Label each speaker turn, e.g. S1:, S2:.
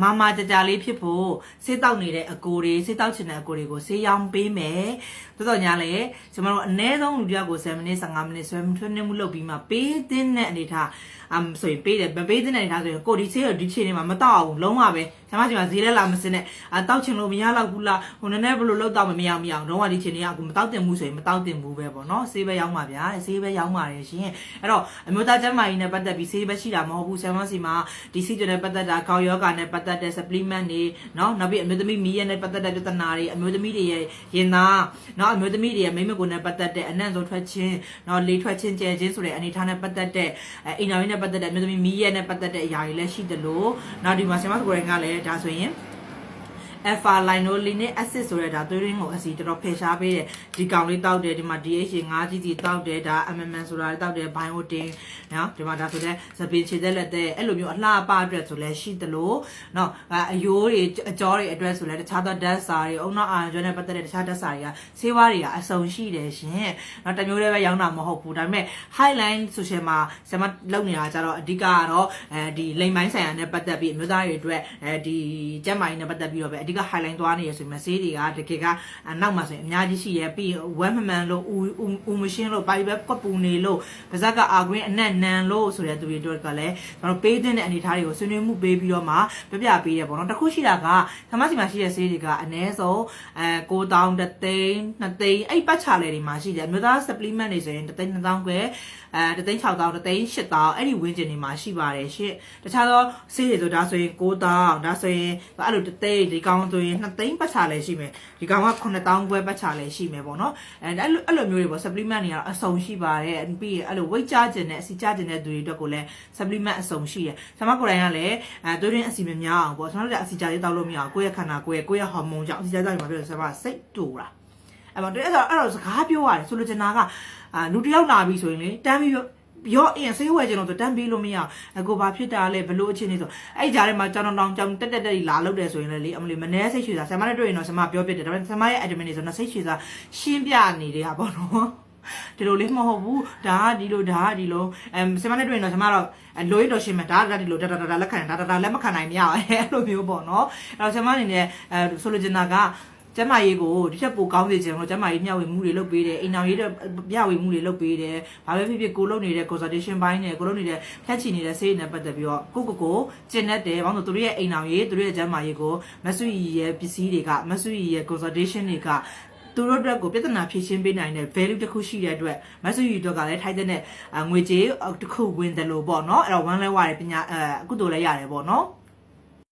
S1: မာမာကြကြလေးဖြစ်ဖို့ဆေးတောက်နေတဲ့အကိုတွေဆေးတောက်ချင်တဲ့အကိုတွေကိုဆေးရောင်းပေးမယ်တော်တော်ညာလေကျွန်တော်တို့အနည်းဆုံးလူတစ်ယောက်ကို7မိနစ်15မိနစ်ဆွဲဆွဲနေမှုလုပ်ပြီးမှပေးတဲ့အနေထား အမ်ဆိုရင်ပေးတယ်မပေးတဲ့အနေထားဆိုရင်ကိုဒီဆေးကိုဒီချိန်နေမှာမတောက်အောင်လုံးဝပဲကျွန်မကျွန်မဈေးလဲလာမစင်းနဲ့အတောက်ချင်လို့မရတော့ဘူးလားဟိုနည်းနည်းဘယ်လိုလုပ်တော့မမရမရအောင်တော့ဒီချိန်နေကအခုမတောက်တင်ဘူးဆိုရင်မတောက်တင်ဘူးပဲပေါ့နော်ဆေးပဲရောင်းပါဗျာဆေးပဲရောင်းပါတယ်ရှင်အဲ့တော့အမျိုးသားကျန်းမာရေးနဲ့ပတ်သက်ပြီးဆေးပဲရှိတာမဟုတ်ဘူးဆမ်မစီမှာဒီစီဂျန်နဲ့ပတ်သက်တာကောက်ယောဂါနဲ့ပတ်သက်တဲ့ supplement တွေနော်နောက်ပြီးအမျိုးသမီးမီးရနဲ့ပတ်သက်တဲ့ပြဿနာတွေအမျိုးသမီးတွေရဲ့ရင်သားနော်အမျိုးသမီးတွေရဲ့မိမကိုနဲ့ပတ်သက်တဲ့အနံ့ဆုံးထွက်ခြင်းနော်လေထွက်ခြင်းကျဲခြင်းဆိုတဲ့အနေထားနဲ့ပတ်သက်တဲ့အဲအိမ်တော်ရင်းနဲ့ပတ်သက်တဲ့အမျိုးသမီးမီးရနဲ့ပတ်သက်တဲ့အရာတွေလည်းရှိတယ်လို့နောက်ဒီမှာဆမ်မကိုရင်ကလည်းဒါဆိုရင် alpha linolenic acid ဆိုတဲ့ဒါသွေးရင်းကိုအစီတော်တော်ဖယ်ရှားပေးတယ်ဒီကောင်လေးတောက်တယ်ဒီမှာ DHA 5 GG တောက်တယ်ဒါ MMN ဆိုတာတောက်တယ် biotin နော်ဒီမှာဒါဆိုတဲ့သပင်ခြေသက်လက်တဲ့အဲ့လိုမျိုးအလှပအတွက်ဆိုလဲရှိသလိုနော်အယိုးတွေအကြောတွေအတွက်ဆိုလဲတခြားသောဓာတ်စာတွေအုံနောက်အာရုံနဲ့ပတ်သက်တဲ့တခြားဓာတ်စာတွေကဆေးဝါးတွေကအစုံရှိတယ်ရှင်နော်တမျိုးတည်းပဲရောင်းတာမဟုတ်ဘူးဒါပေမဲ့ highline social မှာဆမလုပ်နေတာကြတော့အဓိကကတော့အဲဒီလိမ်ပိုင်းဆိုင်ရာနဲ့ပတ်သက်ပြီးအမျိုးသားတွေအတွက်အဲဒီကျန်းမာရေးနဲ့ပတ်သက်ပြီးတော့ပဲအဓိက highline သွားနေရဆိုရင်မဆေးတွေကတကယ်ကနောက်မှာဆိုရင်အများကြီးရှိတယ်ပြီးဝက်မမှန်လို့ဦးဦးမရှင်းလို့ပါရီပဲကွက်ပူနေလို့ပါဇက်ကအာကွင်းအနက်နန်လို့ဆိုတဲ့သူတွေအတွက်ကလည်းကျွန်တော်ပေးတဲ့အနေအထားတွေကိုဆွေးနွေးမှုပေးပြီးတော့မှပြပြပေးတယ်ပေါ့နော်တခုရှိတာကသမစီမှာရှိတဲ့ဆေးတွေကအနည်းဆုံးအဲ9000တသိန်း2သိန်းအဲ့ပတ်ချလဲတွေမှာရှိတယ်အမျိုးသား supplement တွေဆိုရင်တသိန်း2000ခွဲအဲတသိန်း6000တသိန်း8000အဲ့ဒီဝင်းကျင်တွေမှာရှိပါတယ်ရှင့်တခြားသောဆေးတွေဆိုဒါဆိုရင်9000ဒါဆိုရင်အဲ့လိုတသိန်းဒီကောင်ဆိုရင်2သိန်းပတ်ချလဲရှိမယ်ဒီကောင်က9000ခွဲပတ်ချလဲရှိမယ်ပေါ့နော်အဲအဲ့လိုအဲ့လိုမျိုးတွေပေါ့ supplement တွေကတော့အစုံရှိပါတယ်ပြီးရင်အဲ့လို weight ကျကျင်တဲ့အစီကျကျင်တဲ့သူတွေအတွက်ကိုလည်း supplement အစုံရှိတယ်ဆမကိုယ်တိုင်ကလည်းအဲသွေးရင်းအစီမများအောင်ပေါ့ကျွန်တော်တို့ကအစီကျလေးတောက်လို့မရအောင်ကိုယ့်ရဲ့ခန္ဓာကိုယ်ရဲ့ကိုယ့်ရဲ့ဟော်မုန်းကြောင့်အစီကျတောက်ရင်ဘာဖြစ်လဲဆိုတော့စိတ်တူတာအဲ့တော့အဲ့တော့အဲ့တော့စကားပြောရတယ်ဆိုလိုချင်တာကအာလူတစ်ယောက်လာပြီဆိုရင်လေတမ်းပြီး ရောအင်းဆေးဝယ်ကြလို့ဆိုတန်းပေးလို့မရအောင်အကိုဘာဖြစ်တာလဲဘလို့အချင်းနေဆိုအဲ့ကြားထဲမှာကြောင်တောင်ကြောင်တက်တက်တက်လာလောက်တယ်ဆိုရင်လည်းလေအမလီမနှဲစိတ်ရွှေစာဆမ်မနဲ့တွေ့ရင်တော့ဆမ်မပြောပြတယ်ဒါပေမဲ့ဆမ်မရဲ့ admin နေဆိုတော့စိတ်ရွှေစာရှင်းပြနေတယ်ဟာပေါ့နော်ဒီလိုလေးမဟုတ်ဘူးဒါကဒီလိုဒါကဒီလိုအမ်ဆမ်မနဲ့တွေ့ရင်တော့ဆမ်မတော့လိုရတော့ရှင်းမယ်ဒါဒါဒီလိုဒါဒါဒါလက်ခံဒါဒါလက်မခံနိုင်မရဘူးအဲ့လိုမျိုးပေါ့နော်အဲ့တော့ဆမ်မအနေနဲ့အဲဆိုလိုချင်တာက ကျမကြီးကိုဒီချက်ပိုကောင်းစေချင်လို့ကျမကြီးမျှဝေမှုတွေလုပ်ပေးတယ်အိမ်အောင်ရေးတဲ့မျှဝေမှုတွေလုပ်ပေးတယ်ဘာပဲဖြစ်ဖြစ်ကိုလုပ်နေတဲ့ consultation ဘိုင်းနဲ့ကိုလုပ်နေတဲ့ဖြတ်ချီနေတဲ့ဆေးနဲ့ပတ်သက်ပြီးတော့ကိုကိုကိုကျင်တတ်တယ်ဘာလို့သူတို့ရဲ့အိမ်အောင်ရေးသူတို့ရဲ့ကျမကြီးကိုမဆွေရဲ့ပစ္စည်းတွေကမဆွေရဲ့ consultation တွေကသူတို့အတွက်ကိုပြဿနာဖြေရှင်းပေးနိုင်တဲ့ value တစ်ခုရှိတဲ့အတွက်မဆူရီတို့ကလည်းထိုက်တဲ့ငွေကြေးတစ်ခုဝင်တယ်လို့ပေါ့နော်အဲ့တော့ one level ရပညာအဲအခုတို့လည်းရတယ်ပေါ့နော်